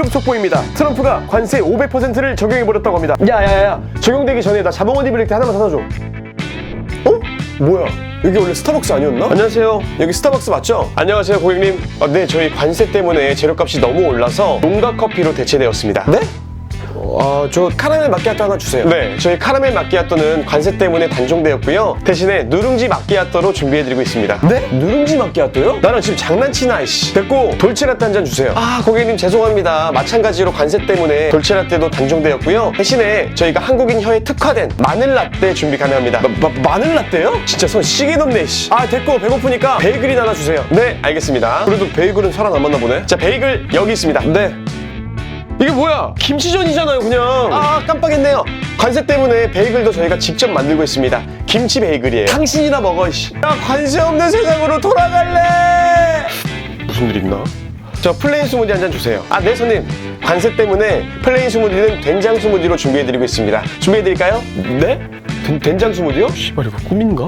긴급 속보입니다. 트럼프가 관세 500%를 적용해버렸다고 합니다. 야야야 적용되기 전에 나 자몽 어디브렉트 하나만 사다 줘. 어? 뭐야? 여기 원래 스타벅스 아니었나? 안녕하세요. 여기 스타벅스 맞죠? 안녕하세요, 고객님. 아, 네, 저희 관세 때문에 재료값이 너무 올라서 농가 커피로 대체되었습니다. 네? 아, 저 카라멜 마끼아또 하나 주세요. 네, 저희 카라멜 마끼아또는 관세 때문에 단종되었고요. 대신에 누룽지 마끼아또로 준비해드리고 있습니다. 네? 누룽지 마끼아또요? 나랑 지금 장난치나, 이씨. 됐고, 돌체라떼 한 잔 주세요. 아, 고객님 죄송합니다. 마찬가지로 관세 때문에 돌체라떼도 단종되었고요. 대신에 저희가 한국인 혀에 특화된 마늘 라떼 준비 가능합니다. 마, 마, 늘 라떼요? 진짜 손 시계 넘네, 씨. 아, 됐고, 배고프니까 베이글이나 하나 주세요. 네, 알겠습니다. 그래도 베이글은 살아남았나 보네. 자, 베이글 여기 있습니다. 네. 이게 뭐야? 김치전이잖아요, 그냥. 아, 깜빡했네요. 관세 때문에 베이글도 저희가 직접 만들고 있습니다. 김치 베이글이에요. 당신이나 먹어, 이씨. 야, 관세 없는 세상으로 돌아갈래! 무슨 일 있나? 저 플레인 스무디 한 잔 주세요. 아, 네, 손님. 관세 때문에 플레인 스무디는 된장 스무디로 준비해드리고 있습니다. 준비해드릴까요? 네? 된, 된장 스무디요? 씨발, 이거 꿈인가?